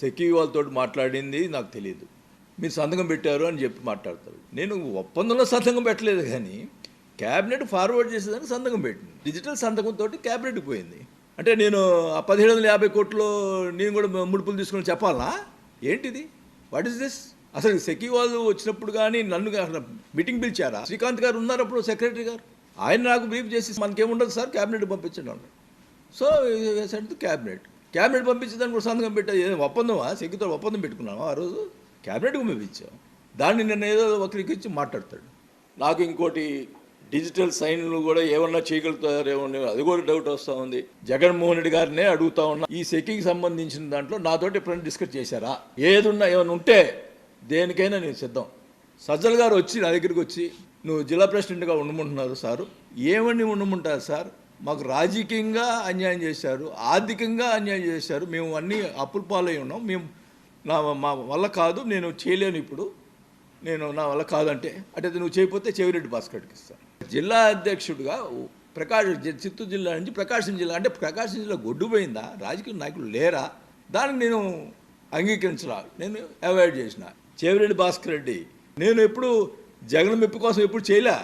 సెక్యూ వాళ్ళతో మాట్లాడింది నాకు తెలియదు మీరు సంతకం పెట్టారు అని చెప్పి మాట్లాడతారు. నేను ఒప్పందంలో సంతకం పెట్టలేదు కానీ క్యాబినెట్ ఫార్వర్డ్ చేసేదానికి సంతకం పెట్టింది. డిజిటల్ సంతకంతో క్యాబినెట్ పోయింది. అంటే నేను ఆ పదిహేడు వందల యాభై కోట్లు నేను కూడా ముడుపులు తీసుకుని చెప్పాలా? ఏంటిది? వాట్ ఇస్ దిస్ అసలు సెక్యూ వాళ్ళు వచ్చినప్పుడు కానీ నన్ను గా- మీటింగ్ పిలిచారా? శ్రీకాంత్ గారు ఉన్నారు అప్పుడు సెక్రటరీ గారు. ఆయన నాకు బ్రీఫ్ చేసి మనకేముండదు సార్ క్యాబినెట్ పంపించండి సో క్యాబినెట్. క్యాబినెట్ పంపించేదానికి కూడా సంతకం పెట్టా. ఒప్పందమా? సెక్యూతో ఒప్పందం పెట్టుకున్నావా ఆ రోజు? క్యాబినెట్కి పంపించాం. దాన్ని నిన్న ఏదో ఒకరికి మాట్లాడతాడు. నాకు ఇంకోటి డిజిటల్ సైన్లు కూడా ఏమన్నా చేయగలుగుతారేమో అది కూడా డౌట్ వస్తూ ఉంది. జగన్మోహన్ రెడ్డి గారినే అడుగుతా ఉన్నా. ఈ సెక్యూకి సంబంధించిన దాంట్లో నాతోటి ఎప్పుడైనా డిస్కస్ చేశారా? ఏదున్నా ఏమైనా ఉంటే దేనికైనా నేను సిద్ధం. సజ్జల్ గారు వచ్చి నా దగ్గరికి వచ్చి నువ్వు జిల్లా ప్రెసిడెంట్గా ఉండమంటున్నారు సారు. ఏమని ఉండమంటారు సార్? మాకు రాజకీయంగా అన్యాయం చేశారు ఆర్థికంగా అన్యాయం చేశారు. మేము అన్నీ అప్పుల పాలై ఉన్నాం. మేము నా మా వల్ల కాదు నేను చేయలేను ఇప్పుడు. నేను నా వల్ల కాదంటే అంటే నువ్వు చేయకపోతే చెవిరెడ్డి భాస్కర్కి ఇస్తాను. జిల్లా అధ్యక్షుడిగా ప్రకాశం జి- చిత్తూరు జిల్లా నుంచి ప్రకాశం జిల్లా అంటే ప్రకాశం జిల్లా గొడ్డుపోయిందా? రాజకీయ నాయకులు లేరా? దానికి నేను అంగీకరించరా నేను అవాయిడ్ చేసిన. చెవిరెడ్డి భాస్కర్ రెడ్డి నేను ఎప్పుడు జగన్ మెప్పు కోసం ఎప్పుడు చేయలే?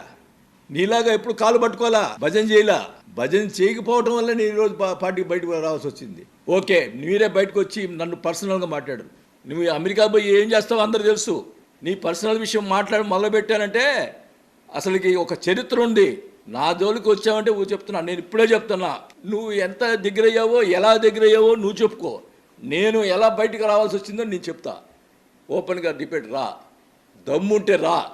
నీలాగా ఎప్పుడు కాలు పట్టుకోవాలా? భజన చేయలా? భజన చేయకపోవటం వల్ల నేను ఈరోజు పార్టీకి బయటకు రావాల్సి వచ్చింది. ఓకే మీరే బయటకు వచ్చి నన్ను పర్సనల్గా మాట్లాడు నువ్వు అమెరికా పోయి ఏం చేస్తావో అందరూ తెలుసు. నీ పర్సనల్ విషయం మాట్లాడి మొదలుపెట్టానంటే అసలుకి ఒక చరిత్ర ఉంది. నా జోలికి వచ్చావంటే నువ్వు చెప్తున్నా. నేను ఇప్పుడే చెప్తున్నా. నువ్వు ఎంత దగ్గర అయ్యావో ఎలా దగ్గర అయ్యావో నువ్వు చెప్పుకో. నేను ఎలా బయటకు రావాల్సి వచ్చిందో నేను చెప్తా. ఓపెన్గా డిబేట్ రా. దమ్ముంటే రా.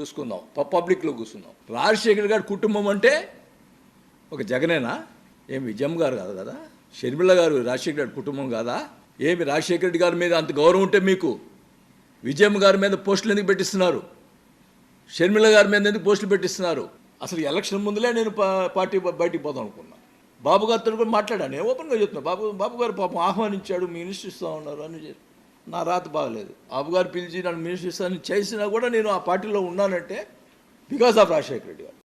చూసుకుందాం. పబ్లిక్లో కూర్చుందాం. రాజశేఖర్ గారి కుటుంబం అంటే ఒక జగనేనా? ఏమి విజయం గారు కాదు కదా? షర్మిల గారు రాజశేఖర్ గారి కుటుంబం కాదా? ఏమి రాజశేఖర రెడ్డి గారి మీద అంత గౌరవం ఉంటే మీకు? విజయం గారి మీద పోస్టులు ఎందుకు పెట్టిస్తున్నారు? షర్మిల గారి మీద ఎందుకు పోస్టులు పెట్టిస్తున్నారు? అసలు ఎలక్షన్ ముందులే నేను పా- పార్టీ బయటికి పోదాం అనుకున్నా. బాబు గారితో కూడా మాట్లాడాను. నేను ఓపెన్గా చెప్తున్నా. బాబు బాబు గారు పాపం ఆహ్వానించాడు మీ ఇస్తా ఉన్నారు అని చెప్పి. నా రాత బాగలేదు. బాబు గారు పిలిచి నన్ను మినిస్టర్ చేసినా కూడా నేను ఆ పార్టీలో ఉన్నానంటే బికాస్ ఆఫ్ రాజశేఖర రెడ్డి గారు.